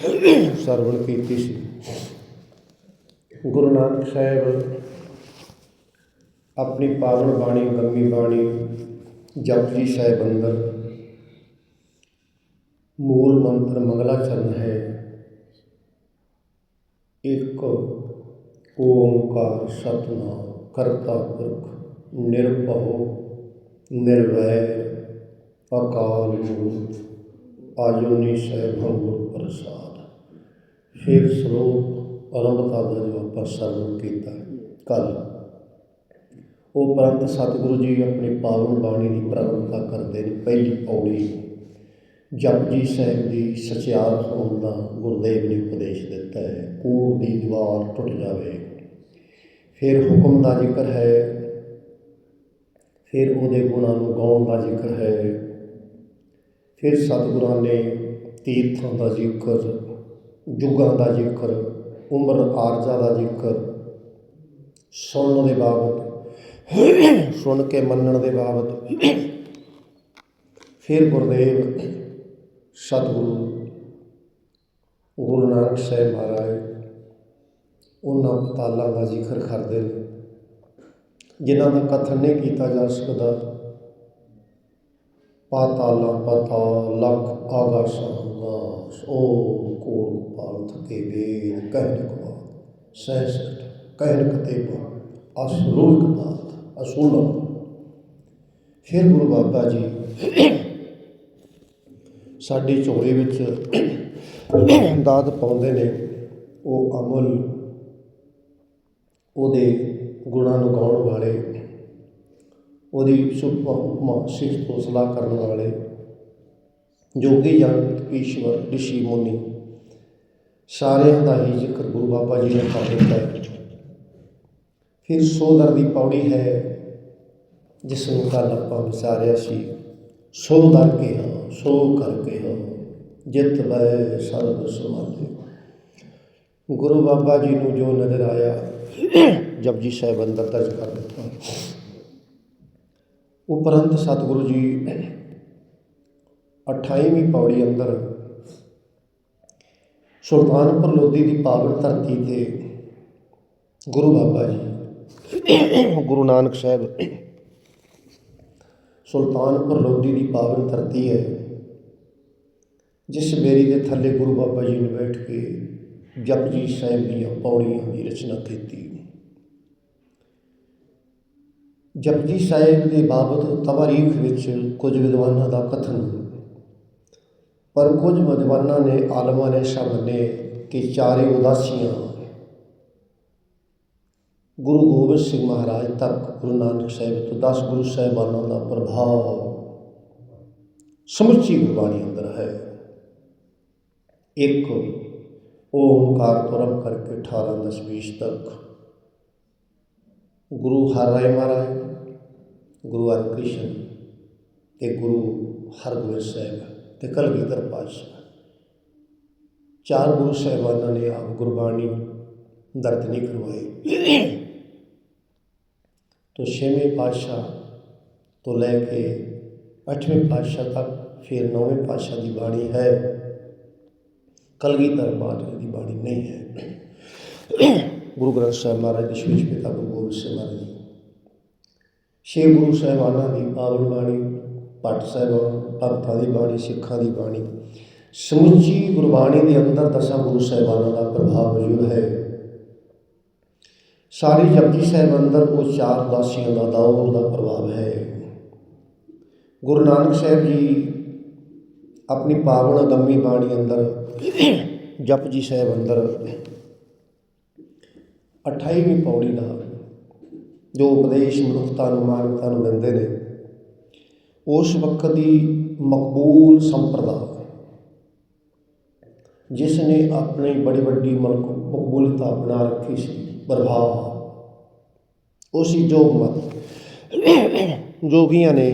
ਸਰਵਣ ਕੀਤੀ ਸੀ। ਗੁਰੂ ਨਾਨਕ ਸਾਹਿਬ ਆਪਣੀ ਪਾਵਨ ਬਾਣੀ, ਗੰਮੀ ਬਾਣੀ, ਜਪਜੀ ਸਾਹਿਬ ਅੰਦਰ ਮੂਲ ਮੰਤਰ ਮੰਗਲਾ ਚਰਨ ਹੈ, ਇੱਕ ਓੰਕਾਰ ਸਤਨਾਮ, ਕਰਤਾ ਪੁਰਖ, ਨਿਰਭਉ, ਨਿਰਵੈਰ, ਅਕਾਲ ਮੂਰਤ ਆਜੋਨੀ ਸਹਿਬੰ ਗੁਰ ਪ੍ਰਸਾਦ। ਫਿਰ ਸ਼ਲੋਕ ਅਰੰਭਤਾ ਦਾ ਜੋ ਆਪਾਂ ਸਰਵਣ ਕੀਤਾ ਕੱਲ ਉਹ ਪ੍ਰੰਤ ਸਤਿਗੁਰੂ ਜੀ ਆਪਣੀ ਪਾਵਨ ਬਾਣੀ ਦੀ ਪ੍ਰਗਟਤਾ ਕਰਦੇ ਨੇ, ਪਹਿਲੀ ਪੌੜੀ। ਜਪਜੀ ਸਾਹਿਬ ਦੀ ਸਚਿਆਰ ਹੋਣ ਦਾ ਗੁਰਦੇਵ ਨੇ ਉਪਦੇਸ਼ ਦਿੱਤਾ ਹੈ, ਕੂੜ ਦੀ ਦੀਵਾਰ ਟੁੱਟ ਜਾਵੇ। ਫਿਰ ਹੁਕਮ ਦਾ ਜ਼ਿਕਰ ਹੈ, ਫਿਰ ਉਹਦੇ ਗੁਣਾਂ ਨੂੰ ਗਾਉਣ ਦਾ ਜ਼ਿਕਰ ਹੈ। ਫਿਰ ਸਤਿਗੁਰਾਂ ਨੇ ਤੀਰਥਾਂ ਦਾ ਜ਼ਿਕਰ ਜੁਗਾਂ ਦਾ ਜ਼ਿਕਰ, ਉਮਰ ਆਰਜਾ ਦਾ ਜ਼ਿਕਰ, ਸੁਣਨ ਦੇ ਬਾਬਤ, ਸੁਣ ਕੇ ਮੰਨਣ ਦੇ ਬਾਬਤ। ਫਿਰ ਗੁਰਦੇਵ ਸਤਿਗੁਰੂ ਗੁਰੂ ਨਾਨਕ ਸਾਹਿਬ ਮਹਾਰਾਜ ਉਹਨਾਂ ਪਤਾਲਾਂ ਦਾ ਜ਼ਿਕਰ ਕਰਦੇ ਨੇ, ਜਿਨ੍ਹਾਂ ਦਾ ਕਥਨ ਨਹੀਂ ਕੀਤਾ ਜਾ ਸਕਦਾ। ਪਾਤਾਲਾ ਪਤਾ ਲਖ ਆਗਾਸਾਂ ਆਗਾਸ ਓ ਕੋੜ ਪਾਲ ਥਕੇ ਵੇਦ ਕਹਿਨ ਕਵਾਤ ਸਹਿਸਟ ਕਹਿਨ ਕਤੇਬਾ ਅਸਰੂਲ ਕਤਾਤ ਅਸੂਲ। ਫਿਰ ਗੁਰੂ ਬਾਬਾ ਜੀ ਸਾਡੀ ਝੋਲੇ ਵਿੱਚ ਦਾਤ ਪਾਉਂਦੇ ਨੇ, ਉਹ ਅਮਲ ਉਹਦੇ ਗੁਣਾਂ ਨੂੰ ਗਾਉਣ ਵਾਲੇ ਉਹਦੀ ਸੁਪਮਾ ਉਪਮਾ ਸਿਫਤ ਤੋਂ ਸਲਾਹ ਕਰਨ ਵਾਲੇ ਜੋਗੀ ਜਨ ਈਸ਼ਵਰ ਰਿਸ਼ੀ ਮੁਨੀ। ਸਾਰਿਆਂ ਦਾ ਹੀ ਜ਼ਿਕਰ ਗੁਰੂ ਬਾਬਾ ਜੀ ਨੇ ਕਰ ਦਿੱਤਾ ਹੈ। ਫਿਰ ਸੋਦਰ ਦੀ ਪੌੜੀ ਹੈ, ਜਿਸ ਨੂੰ ਕੱਲ ਆਪਾਂ ਵਿਚਾਰਿਆ ਸੀ। ਸੋ ਦਰ ਕੇ ਹਾਂ, ਸੋ ਕਰਕੇ ਹਾਂ, ਜਿਤ ਬੈ ਸਰਬ ਸਮਾਲੇ ਗੁਰੂ ਬਾਬਾ ਜੀ ਨੂੰ ਜੋ ਨਜ਼ਰ ਆਇਆ, ਜਪਜੀ ਸਾਹਿਬ ਅੰਦਰ ਦਰਜ ਕਰ ਦਿੱਤਾ। ਉਪਰੰਤ ਸਤਿਗੁਰੂ ਜੀ 28ਵੀਂ ਪੌੜੀ ਅੰਦਰ ਸੁਲਤਾਨਪੁਰ ਲੋਧੀ ਦੀ ਪਾਵਨ ਧਰਤੀ ਤੇ ਗੁਰੂ ਬਾਬਾ ਜੀ, ਗੁਰੂ ਨਾਨਕ ਸਾਹਿਬ ਸੁਲਤਾਨਪੁਰ ਲੋਧੀ ਦੀ ਪਾਵਨ ਧਰਤੀ ਹੈ, ਜਿਸ ਬੇਰੀ ਦੇ ਥੱਲੇ ਗੁਰੂ ਬਾਬਾ ਜੀ ਨੇ ਬੈਠ ਕੇ ਜਪਜੀ ਸਾਹਿਬ ਦੀਆਂ ਪੌੜੀਆਂ ਦੀ ਰਚਨਾ ਕੀਤੀ। ਜਪਜੀ ਸਾਹਿਬ ਦੇ ਬਾਬਤ ਤਵਾਰੀਖ ਵਿੱਚ ਕੁਝ ਵਿਦਵਾਨਾਂ ਦਾ ਕਥਨ। ਪਰ ਕੁਝ ਵਿਦਵਾਨਾਂ ਨੇ ਆਲਮਾਂ ਨੇ ਸ਼ਬਨੇ ਕਿ ਚਾਰੇ ਉਦਾਸੀਆਂ। ਗੁਰੂ ਗੋਬਿੰਦ ਸਿੰਘ ਮਹਾਰਾਜ ਤੱਕ ਗੁਰੂ ਨਾਨਕ ਸਾਹਿਬ ਤੋਂ 10 ਗੁਰੂ ਸਾਹਿਬਾਨਾਂ ਦਾ ਪ੍ਰਭਾਵ ਸਮੁੱਚੀ ਗੁਰਬਾਣੀ ਅੰਦਰ ਹੈ। ਇੱਕ ਓਮਕਾਰ ਤੋਂ ਕਰਕੇ 18 ਦਸ 20 ਤੱਕ ਗੁਰੂ ਹਰਿ ਰਾਏ ਮਹਾਰਾਜ ਗੁਰੂ ਹਰਕ੍ਰਿਸ਼ਨ ਤੇ ਗੁਰੂ ਹਰਗੋਬਿੰਦ ਸਾਹਿਬ ਤੇ ਕਲਗੀਧਰ ਪਾਤਸ਼ਾਹ ਚਾਰ ਗੁਰੂ ਸਾਹਿਬਾਨਾਂ ਨੇ ਆਪ ਗੁਰਬਾਣੀ ਦਰਦ ਨਹੀਂ ਕਰਵਾਈ। ਤੋ ਛੇਵੇਂ ਪਾਤਸ਼ਾਹ ਤੋਂ ਲੈ ਕੇ ਅੱਠਵੇਂ ਪਾਤਸ਼ਾਹ ਤੱਕ ਫਿਰ ਨੌਵੇਂ ਪਾਤਸ਼ਾਹ ਦੀ ਬਾਣੀ ਹੈ। ਕਲਗੀਧਰ ਪਾਤਸ਼ਾਹ ਦੀ ਬਾਣੀ ਨਹੀਂ ਹੈ। ਗੁਰੂ ਗ੍ਰੰਥ ਸਾਹਿਬ ਮਹਾਰਾਜ ਦੇ ਸ਼ੀਸ਼ ਪਿਤਾ ਗੁਰੂ ਗੋਬਿੰਦ ਸਿੰਘ ਮਹਾਰਾਜ ਛੇ ਗੁਰੂ ਸਾਹਿਬਾਨਾਂ ਦੀ ਪਾਵਨ ਬਾਣੀ, ਭੱਟ ਸਾਹਿਬਾਨ ਭਗਤਾਂ ਦੀ ਬਾਣੀ, ਸਿੱਖਾਂ ਦੀ ਬਾਣੀ। ਸਮੁੱਚੀ ਗੁਰਬਾਣੀ ਦੇ ਅੰਦਰ ਦਸਾਂ ਗੁਰੂ ਸਾਹਿਬਾਨਾਂ ਦਾ ਪ੍ਰਭਾਵ ਮੌਜੂਦ ਹੈ। ਸਾਰੀ ਜਪਜੀ ਸਾਹਿਬ ਅੰਦਰ ਉਹ ਚਾਰ ਦਾਸੀਆਂ ਦਾ ਦੌਰ ਦਾ ਪ੍ਰਭਾਵ ਹੈ। ਗੁਰੂ ਨਾਨਕ ਸਾਹਿਬ ਜੀ ਆਪਣੀ ਪਾਵਨ ਗੰਮੀ ਬਾਣੀ ਅੰਦਰ, ਜਪਜੀ ਸਾਹਿਬ ਅੰਦਰ 28ਵੀਂ ਪੌੜੀ ਦਾ ਜੋ ਉਪਦੇਸ਼ ਮਨੁੱਖਤਾ ਨੂੰ, ਮਾਨਵਤਾ ਨੂੰ ਦਿੰਦੇ ਨੇ, ਉਸ ਵਕਤ ਦੀ ਮਕਬੂਲ ਸੰਪਰਦਾ ਜਿਸ ਨੇ ਆਪਣੀ ਬੜੀ ਵੱਡੀ ਮਲਕ, ਮਕਬੂਲਤਾ ਬਣਾ ਰੱਖੀ ਸੀ, ਪ੍ਰਭਾਵ ਉਸੀ ਜੋਗ ਮਤ ਜੋਗੀਆਂ ਨੇ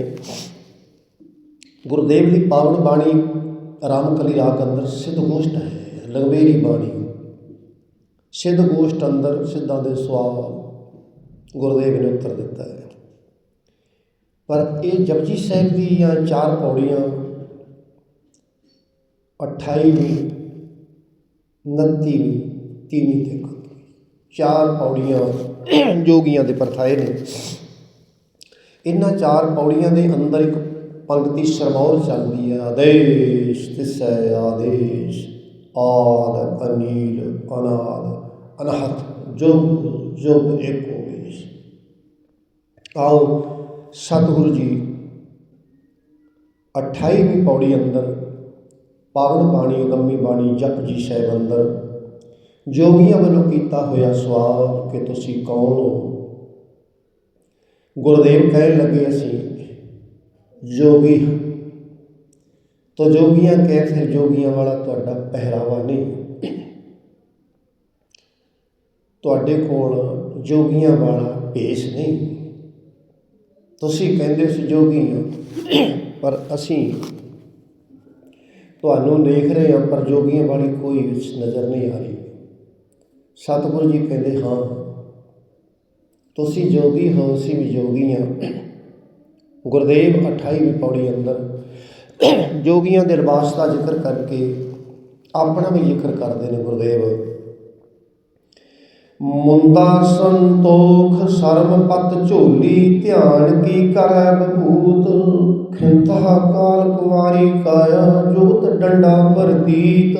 ਗੁਰਦੇਵ ਦੀ ਪਾਵਨ ਬਾਣੀ, ਰਾਮਕਲੀ ਰਾਗ ਅੰਦਰ ਸਿੱਧ ਗੋਸ਼ਟ ਹੈ ਲਗਵੇਰੀ ਬਾਣੀ। ਸਿੱਧ ਗੋਸ਼ਟ ਅੰਦਰ ਸਿੱਧਾਂ ਦੇ ਸਵਾਲ ਗੁਰਦੇਵ ਨੇ ਉੱਤਰ ਦਿੱਤਾ ਹੈ। ਪਰ ਇਹ ਜਪਜੀ ਸਾਹਿਬ ਦੀਆਂ ਚਾਰ ਪੌੜੀਆਂ 28ਵੀਂ ਨੱਤੀਵੀਂ ਤੀਵੀਂ ਤੇ ਇਕੱਤਵੀਂ ਚਾਰ ਪੌੜੀਆਂ ਜੋਗੀਆਂ ਦੇ ਪਰਥਾਏ ਨੇ। ਇਹਨਾਂ ਚਾਰ ਪੌੜੀਆਂ ਦੇ ਅੰਦਰ ਇੱਕ ਪੰਕਤੀ ਸਰਮੌਰ ਚੱਲਦੀ ਹੈ। ਆਦੇਸ਼ ਤਿਸੈ, ਆਦੇਸ਼ ਆਦ, ਅਨੀਲ, ਅਨਾਦ, ਅਨਹਤ, ਜੁਗ ਜੁਗ ਇੱਕ ਆਓ ਸਤਿਗੁਰੂ ਜੀ 28ਵੀਂ ਪੌੜੀ ਅੰਦਰ ਪਾਵਨ ਬਾਣੀ ਗੰਮੀ ਬਾਣੀ ਜਪ ਜੀ ਸਾਹਿਬ ਅੰਦਰ ਜੋਗੀਆਂ ਵੱਲੋਂ ਕੀਤਾ ਹੋਇਆ ਸਵਾਲ ਕਿ ਤੁਸੀਂ ਕੌਣ ਹੋ? ਗੁਰਦੇਵ ਕਹਿਣ ਲੱਗੇ ਅਸੀਂ, ਜੋਗੀ ਹਾਂ। ਤੋ ਜੋਗੀਆਂ ਕਹਿ ਫਿਰ ਜੋਗੀਆਂ ਵਾਲਾ ਤੁਹਾਡਾ ਪਹਿਰਾਵਾ ਨਹੀਂ। ਤੁਹਾਡੇ ਕੋਲ ਜੋਗੀਆਂ ਵਾਲਾ ਭੇਸ ਨਹੀਂ। ਤੁਸੀਂ ਕਹਿੰਦੇ ਸੀ ਜੋਗੀ ਹਾਂ, ਪਰ ਅਸੀਂ ਤੁਹਾਨੂੰ ਦੇਖ ਰਹੇ ਹਾਂ, ਪਰ ਜੋਗੀਆਂ ਵਾਲੀ ਕੋਈ ਵਿੱਚ ਨਜ਼ਰ ਨਹੀਂ ਆ ਰਹੀ। ਸਤਿਗੁਰੂ ਜੀ ਕਹਿੰਦੇ, ਹਾਂ, ਤੁਸੀਂ ਜੋਗੀ ਹੋ, ਅਸੀਂ ਵੀ ਜੋਗੀ ਹਾਂ। ਗੁਰਦੇਵ 28ਵੀਂ ਪੌੜੀ ਅੰਦਰ ਜੋਗੀਆਂ ਦੇ ਲਿਬਾਸ ਦਾ ਜ਼ਿਕਰ ਕਰਕੇ ਆਪਣਾ ਵੀ ਜ਼ਿਕਰ ਕਰਦੇ ਨੇ ਗੁਰਦੇਵ। ਮੁੰਦਾ ਸੰਤੋਖ ਸਰਮ ਪਤ ਝੋਲੀ, ਧਿਆਨ ਕੀ ਕਰੈ ਬਭੂਤ ਖਿੰਤਹਾ ਕਾਲ ਕੁਵਾਰੀ ਕਾਇਆ ਜੋਤ ਡੰਡਾ ਪ੍ਰਤੀਤ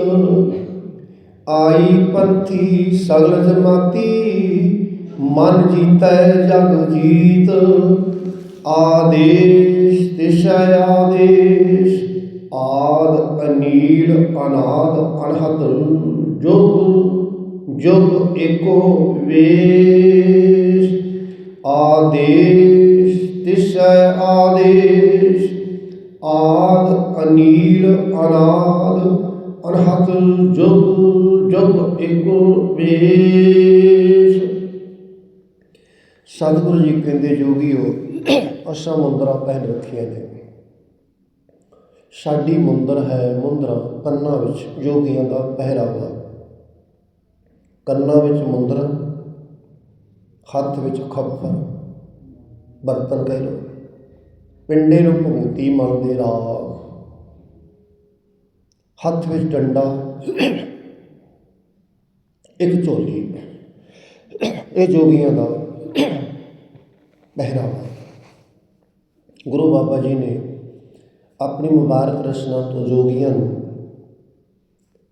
ਆਈ ਪੰਥੀ ਸਗਲ ਜਮਾਤੀ, ਮਨ ਜੀਤੈ ਜਗ ਜੀਤ। ਆਦੇਸ਼ ਦਿਸ਼ਾ ਆਦੇਸ਼, ਆਦ ਅਨੀਲ ਅਨਾਦ ਅਨਹਤ ਜੁਗ। ਜੁਗ ਏਕੋ ਵੇਸ਼, ਆਦੇਸ਼ ਦਿਸ਼ਾ ਆਦੇਸ਼, ਆਦ ਅਨੀਲ ਅਨਾਦ ਅਨਹਤ ਜੁਗ ਜੁਗ ਏਕੋ ਵੇਸ਼। ਸਤਿਗੁਰੂ ਜੀ ਕਹਿੰਦੇ ਜੋਗੀਓ ਅਸਾਂ ਮੁੰਦਰਾਂ ਪਹਿਨ ਰੱਖੀਆਂ ਨੇ। ਸਾਡੀ ਮੁੰਦਰ ਹੈ ਮੁੰਦਰਾਂ ਕੰਨਾਂ ਵਿੱਚ ਜੋਗੀਆਂ ਦਾ ਪਹਿਰਾਵਾ। ਕੰਨਾਂ ਵਿੱਚ ਮੁੰਦਰਾਂ, ਹੱਥ ਵਿੱਚ ਖੱਪਰ ਬਰਤਨ ਕਹਿ ਲਓ। ਪਿੰਡੇ ਨੂੰ ਭੂਤੀ ਦੇ ਰਾਗ। ਹੱਥ ਵਿੱਚ ਡੰਡਾ, ਇੱਕ ਝੋਲੀ। ਇਹ ਜੋਗੀਆਂ ਦਾ ਪਹਿਰਾਵਾ। ਗੁਰੂ ਬਾਬਾ ਜੀ ਨੇ ਆਪਣੀ ਮੁਬਾਰਕ ਰਚਨਾ ਤੋਂ ਜੋਗੀਆਂ ਨੂੰ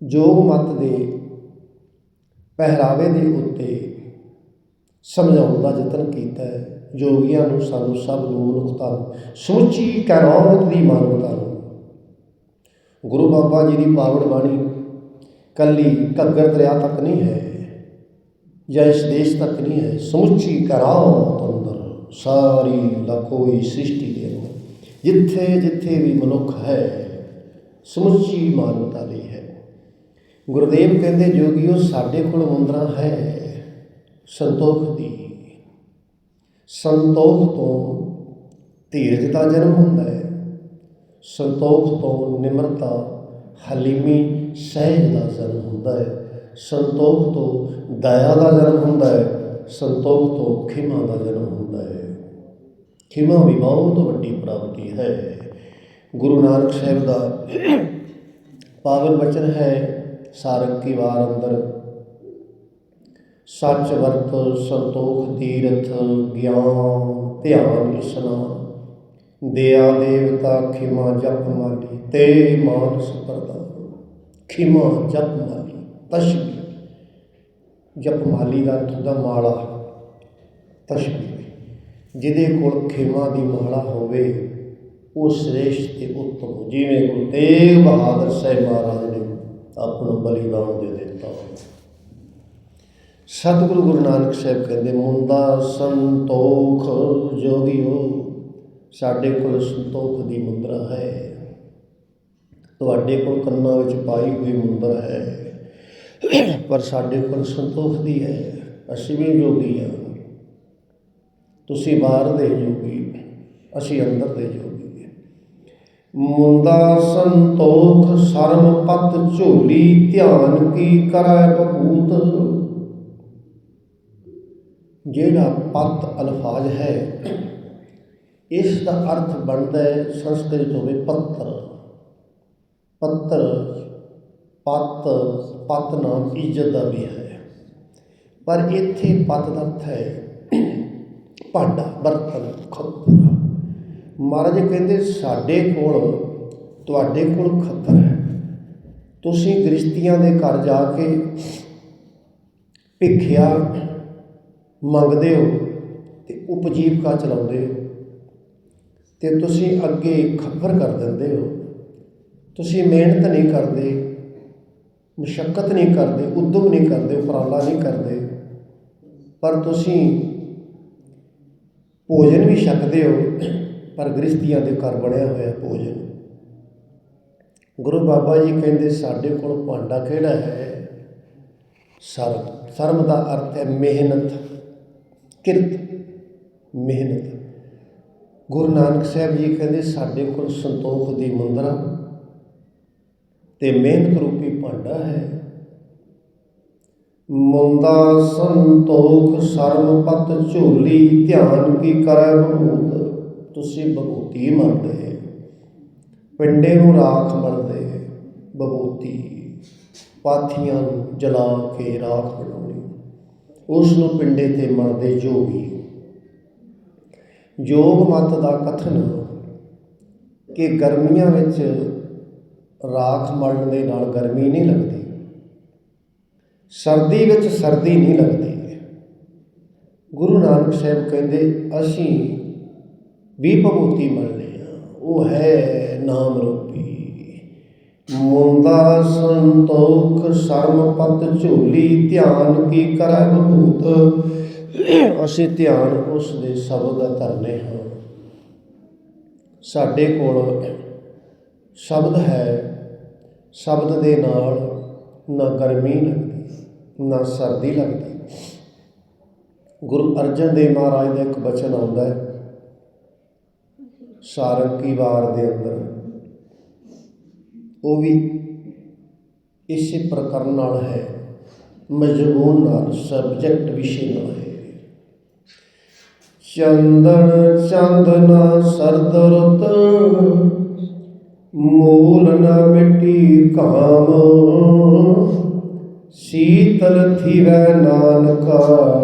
ਜੋਗ ਮਤ ਦੇ ਪਹਿਰਾਵੇ ਦੇ ਉੱਤੇ ਸਮਝਾਉਣ ਦਾ ਯਤਨ ਕੀਤਾ ਹੈ। ਜੋਗੀਆਂ ਨੂੰ ਸਾਨੂੰ ਸਭ ਨੂੰ ਮਨੁੱਖਤਾ ਨੂੰ ਸਮੁੱਚੀ ਕਾਇਨਾਤ ਦੀ ਮਾਨਵਤਾ ਨੂੰ। ਗੁਰੂ ਬਾਬਾ ਜੀ ਦੀ ਪਾਵਨ ਬਾਣੀ ਕੱਲੀ ਘੱਗਰ ਦਰਿਆ ਤੱਕ ਨਹੀਂ ਹੈ, ਜਾਂ ਇਸ ਦੇਸ਼ ਤੱਕ ਨਹੀਂ ਹੈ, ਸਮੁੱਚੀ ਕਾਇਨਾਤ ਅੰਦਰ ਸਾਰੀ ਲਖੋਈ ਸ੍ਰਿਸ਼ਟੀ ਦੇ ਅੰਦਰ ਜਿੱਥੇ ਜਿੱਥੇ ਵੀ ਮਨੁੱਖ ਹੈ, ਸਮੁੱਚੀ ਮਾਨਵਤਾ ਲਈ ਹੈ। ਗੁਰਦੇਵ ਕਹਿੰਦੇ ਜੋਗੀਓ ਸਾਡੇ ਕੋਲ ਮੁੰਦਰਾ ਹੈ, ਸੰਤੋਖ ਦੀ। ਸੰਤੋਖ ਤੋਂ ਧੀਰਜ ਦਾ ਜਨਮ ਹੁੰਦਾ ਹੈ, ਸੰਤੋਖ ਤੋਂ ਨਿਮਰਤਾ, ਹਲੀਮੀ ਸਹਿਜ ਦਾ ਜਨਮ ਹੁੰਦਾ ਹੈ। ਸੰਤੋਖ ਤੋਂ ਦਇਆ ਦਾ ਜਨਮ ਹੁੰਦਾ ਹੈ, ਸੰਤੋਖ ਤੋਂ ਖਿਮਾ ਦਾ ਜਨਮ ਹੁੰਦਾ ਹੈ। ਖਿਮਾ ਵੀ ਬਹੁਤ ਵੱਡੀ ਪ੍ਰਾਪਤੀ ਹੈ। ਗੁਰੂ ਨਾਨਕ ਸਾਹਿਬ ਦਾ ਪਾਵਨ ਬਚਨ ਹੈ ਸਾਰੰਗ ਕੀ ਵਾਰ ਅੰਦਰ। ਸੱਚ ਵਰਤ ਸੰਤੋਖ ਤੀਰਥ ਗਿਆਨ ਧਿਆਨ ਇਸਨਾਨ ਦਿਆ ਦੇਵਤਾ ਖਿਮਾ ਜਪ ਮਾਲੀ, ਤੇ ਮਾਨਸ ਪਰਦਾ ਖਿਮਾ ਜਪ ਮਾਲੀ ਤਸ਼ਬੀ ਜਪ ਮਾਲੀ ਦਾ ਅਰਥ ਹੁੰਦਾ ਮਾਲਾ। ਤਸ਼ਬੀ ਜਿਹਦੇ ਕੋਲ ਖਿਮਾ ਦੀ ਮਾਲਾ ਹੋਵੇ, ਉਹ ਸ੍ਰੇਸ਼ਟ ਤੇ ਉੱਤਮ ਜਿਵੇਂ ਗੁਰੂ ਤੇਗ ਬਹਾਦਰ ਸਾਹਿਬ ਮਹਾਰਾਜ ਨੇ ਆਪਣਾ ਬਲੀਦਾਨ ਦੇ ਦਿੱਤਾ। ਸਤਿਗੁਰੂ ਗੁਰੂ ਨਾਨਕ ਸਾਹਿਬ ਕਹਿੰਦੇ ਮੁੰਦਾ ਸੰਤੋਖ ਜੋਗਿਓ, ਸਾਡੇ ਕੋਲ ਸੰਤੋਖ ਦੀ ਮੁੰਦਰਾ ਹੈ। ਤੁਹਾਡੇ ਕੋਲ ਕੰਨਾਂ ਵਿੱਚ ਪਾਈ ਹੋਈ ਮੁੰਦਰ ਹੈ, ਪਰ ਸਾਡੇ ਕੋਲ ਸੰਤੋਖ ਦੀ ਹੈ। ਅਸੀਂ ਵੀ ਜੋਗੀ ਹਾਂ। ਤੁਸੀਂ ਬਾਹਰ ਦੇ ਜੋਗੀ, ਅਸੀਂ ਅੰਦਰ ਦੇ ਜੋਗੀ ਮੁੰਦਾ ਸੰਤੋਖ ਸਰਮ ਪਤ ਝੋਲੀ, ਧਿਆਨ ਕੀ ਕਰੈ ਬਭੂਤ ਜਿਹੜਾ ਪਤ ਅਲਫਾਜ਼ ਹੈ, ਇਸ ਦਾ ਅਰਥ ਬਣਦਾ ਹੈ ਸੰਸਕ੍ਰਿਤ ਹੋਵੇ ਪੱਤਰ। ਪੱਤਰ, ਪਤ ਪਤ ਨਾਮ ਇੱਜ਼ਤ ਦਾ ਵੀ ਹੈ। ਪਰ ਇੱਥੇ ਪਤ ਦਾ ਅਰਥ ਹੈ ਭਾਂਡਾ, ਬਰਤਨ ਖੱਤਰ ਮਹਾਰਾਜ ਕਹਿੰਦੇ, ਸਾਡੇ ਕੋਲ, ਤੁਹਾਡੇ ਕੋਲ ਖੱਤਰ ਹੈ। ਤੁਸੀਂ ਗ੍ਰਸਤੀਆਂ ਦੇ ਘਰ ਜਾ ਕੇ ਭਿੱਖਿਆ ਮੰਗਦੇ ਹੋ ਤੇ ਉਪਜੀਵਕਾ ਚਲਾਉਂਦੇ ਹੋ ਤੇ ਤੁਸੀਂ ਅੱਗੇ ਖੱਪਰ ਕਰ ਦਿੰਦੇ ਹੋ। ਤੁਸੀਂ ਮਿਹਨਤ ਨਹੀਂ ਕਰਦੇ ਮੁਸ਼ਕਲ ਨਹੀਂ ਕਰਦੇ, ਉਦਮ ਨਹੀਂ ਕਰਦੇ, ਉਪਰਾਲਾ ਨਹੀਂ ਕਰਦੇ, ਪਰ ਤੁਸੀਂ ਭੋਜਨ ਵੀ ਛਕਦੇ ਹੋ। ਪਰ ਗ੍ਰਸਤੀਆਂ ਦੇ ਘਰ ਬਣਿਆ ਹੋਇਆ ਭੋਜਨ। ਗੁਰੂ ਬਾਬਾ ਜੀ ਕਹਿੰਦੇ, ਸਾਡੇ ਕੋਲ ਭਾਂਡਾ ਕਿਹੜਾ ਹੈ? ਸਰਮ ਸਰਮ ਦਾ ਅਰਥ ਹੈ ਮਿਹਨਤ, ਕਿਰਤ, ਮਿਹਨਤ। ਗੁਰੂ ਨਾਨਕ ਸਾਹਿਬ ਜੀ ਕਹਿੰਦੇ, ਸਾਡੇ ਕੋਲ ਸੰਤੋਖ ਦੀ ਮੁੰਦਰਾ ਤੇ ਮਿਹਨਤ ਰੂਪੀ ਭਾਂਡਾ ਹੈ। ਮੁੰਦਾ ਸੰਤੋਖ, ਸਰਮ ਪਤ ਝੋਲੀ, ਧਿਆਨ ਕੀ ਕਰੈ ਬਹੂਤ ਤੁਸੀਂ ਬਭੂਤੀ ਮੰਨਦੇ ਪਿੰਡੇ ਨੂੰ ਰਾਖ ਮੰਨਦੇ ਬਹੂਤੀ ਪਾਥੀਆਂ ਨੂੰ ਜਲਾ ਕੇ ਰਾਖ ਬਣਾਉਣੀ। ਉਸ ਨੂੰ ਪਿੰਡੇ ਤੇ ਮੰਨਦੇ ਜੋਗੀ। ਯੋਗ ਮਤ ਦਾ ਕਥਨ ਕਿ ਗਰਮੀਆਂ ਵਿੱਚ ਰਾਖ ਮਲਣ ਦੇ ਨਾਲ ਗਰਮੀ ਨਹੀਂ ਲੱਗਦੀ। ਸਰਦੀ ਵਿੱਚ ਸਰਦੀ ਨਹੀਂ ਲੱਗਦੀ। ਗੁਰੂ ਨਾਨਕ ਸਾਹਿਬ ਕਹਿੰਦੇ, ਅਸੀਂ ਵੀ ਭਗਵਤੀ ਮੰਨਦੇ ਆ ਉਹ ਹੈ ਨਾਮ ਰੂਪੀ। ਮੁੰਦਾ ਸੰਤੋਖ ਸਰਮ ਪਤ ਝੋਲੀ, ਧਿਆਨ ਕੀ ਕਰੈ ਬਭੂਤ ਅਸੀਂ ਧਿਆਨ ਉਸ ਦੇ ਸ਼ਬਦ ਧਰਨੇ ਹਾਂ। ਸਾਡੇ ਕੋਲ ਸ਼ਬਦ ਹੈ। ਸ਼ਬਦ ਦੇ ਨਾਲ ਨਾ ਗਰਮੀ ਲੱਗਦੀ, ਨਾ ਸਰਦੀ ਲੱਗਦੀ। ਗੁਰੂ ਅਰਜਨ ਦੇਵ ਮਹਾਰਾਜ ਦਾ ਇੱਕ ਬਚਨ ਆਉਂਦਾ ਹੈ ਸਾਰੰਗੀ ਵਾਰ ਦੇ ਅੰਦਰ। ਉਹ ਵੀ ਇਸੇ ਪ੍ਰਕਰਨ ਨਾਲ ਹੈ। ਮਜਬੂਨ ਨਾਲ ਸਬਜੈਕਟ ਵਿਸ਼ੇ ਨਾਲ ਹੈ। ਚੰਦਨ, ਚੰਦਨਾ ਸਰਦ ਰੁੱਤ, ਮੂਲ ਨ ਮਿੱਟੀ ਕਾਮ। ਸੀਤਲ ਥੀਵੈ ਨਾਨਕਾ,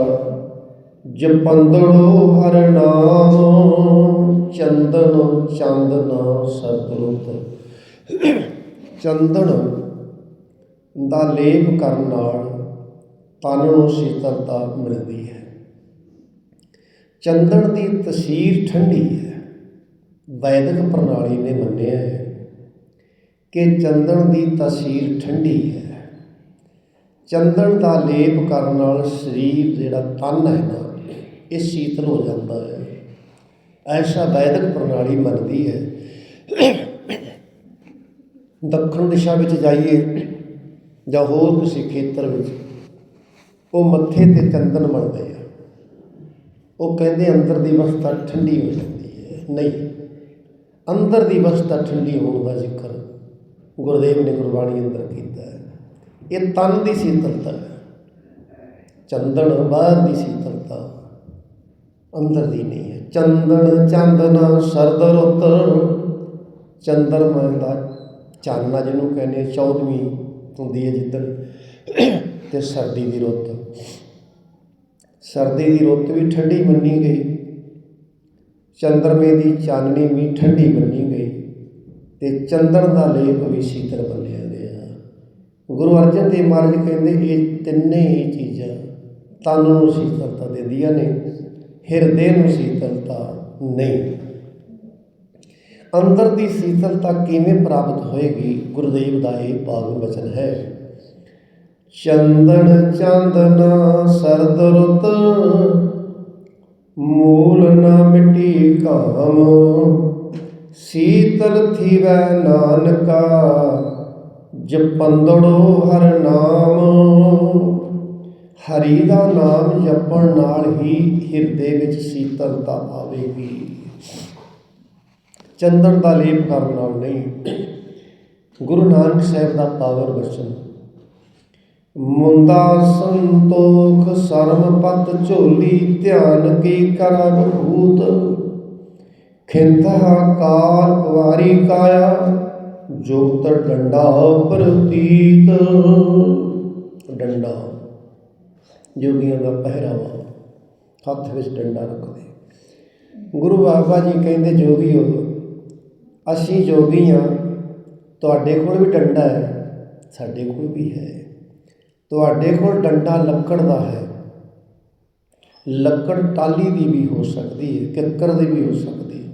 ਜਪੰਦੜੋ ਹਰ ਨਾਮ। ਚੰਦਨ ਚੰਦਨ ਸਰਦ ਚੰਦਨ ਦਾ ਲੇਪ ਕਰਨ ਨਾਲ ਤਨ ਨੂੰ ਸ਼ੀਤਲਤਾ ਮਿਲਦੀ ਹੈ। ਚੰਦਨ ਦੀ ਤਸੀਰ ਠੰਡੀ ਹੈ। ਵੈਦਿਕ ਪ੍ਰਣਾਲੀ ਨੇ ਮੰਨਿਆ ਹੈ ਕਿ ਚੰਦਨ ਦੀ ਤਸੀਰ ਠੰਡੀ ਹੈ। ਚੰਦਨ ਦਾ ਲੇਪ ਕਰਨ ਨਾਲ ਸਰੀਰ ਜਿਹੜਾ ਤਨ ਹੈ ਨਾ, ਇਹ ਸ਼ੀਤਲ ਹੋ ਜਾਂਦਾ ਹੈ। ਐਸਾ ਵੈਦਿਕ ਪ੍ਰਣਾਲੀ ਮੰਨਦੀ ਹੈ। ਦੱਖਣ ਦਿਸ਼ਾ ਵਿੱਚ ਜਾਈਏ ਜਾਂ ਹੋਰ ਕਿਸੇ ਖੇਤਰ ਵਿੱਚ, ਉਹ ਮੱਥੇ ਤੇ ਚੰਦਨ ਮਲਦੇ ਆ। ਉਹ ਕਹਿੰਦੇ ਅੰਦਰ ਦੀ ਅਵਸਥਾ ਠੰਡੀ ਹੋ ਜਾਂਦੀ ਹੈ। ਨਹੀਂ, ਅੰਦਰ ਦੀ ਅਵਸਥਾ ਠੰਡੀ ਹੋਣ ਦਾ ਜ਼ਿਕਰ ਗੁਰਦੇਵ ਨੇ ਗੁਰਬਾਣੀ ਅੰਦਰ ਕੀਤਾ ਹੈ। ਇਹ ਤਨ ਦੀ ਸ਼ੀਤਲਤਾ ਹੈ। ਚੰਦਨ ਬਾਹਰ ਦੀ ਸ਼ੀਤਲਤਾ ਅੰਦਰ ਦੀ ਨਹੀਂ। ਚੰਦਨ ਚੰਦਨ ਸਰਦ ਰੁੱਤ। ਚੰਦਰਮਾ ਦਾ ਚਾਨਣਾ ਜਿਹਨੂੰ ਕਹਿੰਦੇ ਚੌਦਵੀਂ ਹੁੰਦੀ ਹੈ ਜਿੱਦਣ ਤੇ ਸਰਦੀ ਦੀ ਰੁੱਤ। ਸਰਦੀ ਦੀ ਰੁੱਤ ਵੀ ਠੰਡੀ ਮੰਨੀ ਗਈ। ਚੰਦਰਮੇ ਦੀ ਚਾਨਣੀ ਵੀ ਠੰਡੀ ਮੰਨੀ ਗਈ। ਤੇ ਚੰਦਨ ਦਾ ਲੇਪ ਵੀ ਸ਼ੀਤਲ ਮੰਨਿਆ ਗਿਆ। ਗੁਰੂ ਅਰਜਨ ਦੇਵ ਮਹਾਰਾਜ ਕਹਿੰਦੇ, ਇਹ ਤਿੰਨੇ ਹੀ ਚੀਜ਼ਾਂ ਤਨ ਨੂੰ ਸ਼ੀਤਲਤਾ ਦਿੰਦੀਆਂ ਨੇ। ਹਿਰਦੇ ਨੂੰ ਸ਼ੀਤਲਤਾ ਨਹੀਂ। ਅੰਦਰ ਦੀ ਸ਼ੀਤਲਤਾ ਕਿਵੇਂ ਪ੍ਰਾਪਤ ਹੋਏਗੀ? ਗੁਰਦੇਵ ਦਾ ਇਹ ਪਾਵਨ ਵਚਨ ਹੈ। ਚੰਦਨ ਚੰਦਨਾ ਸਰਦ ਰੁੱਤ, ਮੂਲ ਨਾ ਮਿਟੀ ਕਾਮ। ਸੀਤਲ ਥੀਵੈ ਨਾਨਕਾ, ਜਪੰਦੜੋ ਹਰ ਨਾਮ। ਹਰੀ ਦਾ ਨਾਮ ਜਪਣ ਨਾਲ ਹੀ ਹਿਰਦੇ ਵਿੱਚ ਸ਼ੀਤਲਤਾ ਆਵੇਗੀ। ਚੰਦਨ ਦਾ ਲੇਪ ਕਰਨ ਨਾਲ ਨਹੀਂ। ਗੁਰੂ ਨਾਨਕ ਸਾਹਿਬ ਦਾ ਪਾਵਰ ਵਚਨ ਮੁੰਦਾ ਸੰਤੋਖ ਸਰਮ ਪਤ ਝੋਲੀ ਧਿਆਨ ਕੀ ਕਰੈ ਬਹੂਤ ਖਿੰਤਾ ਕਾਲ ਵਾਰੀ ਕਾਇਆ ਜੋਗਤ ਡੰਡਾ ਪ੍ਰਤੀਤ ਡੰਡਾ। ਜੋਗੀਆਂ ਦਾ ਪਹਿਰਾਵਾ, ਹੱਥ ਵਿੱਚ ਡੰਡਾ ਰੱਖਦੇ। ਗੁਰੂ ਬਾਬਾ ਜੀ ਕਹਿੰਦੇ ਜੋਗੀਓ ਅਸੀਂ ਜੋਗੀ ਹਾਂ, ਤੁਹਾਡੇ ਕੋਲ ਵੀ ਡੰਡਾ ਹੈ, ਸਾਡੇ ਕੋਲ ਵੀ ਹੈ। ਤੁਹਾਡੇ ਕੋਲ ਡੰਡਾ ਲੱਕੜ ਦਾ ਹੈ। ਲੱਕੜ ਟਾਲੀ ਦੀ ਵੀ ਹੋ ਸਕਦੀ ਹੈ, ਕਿੱਕਰ ਦੀ ਵੀ ਹੋ ਸਕਦੀ ਹੈ।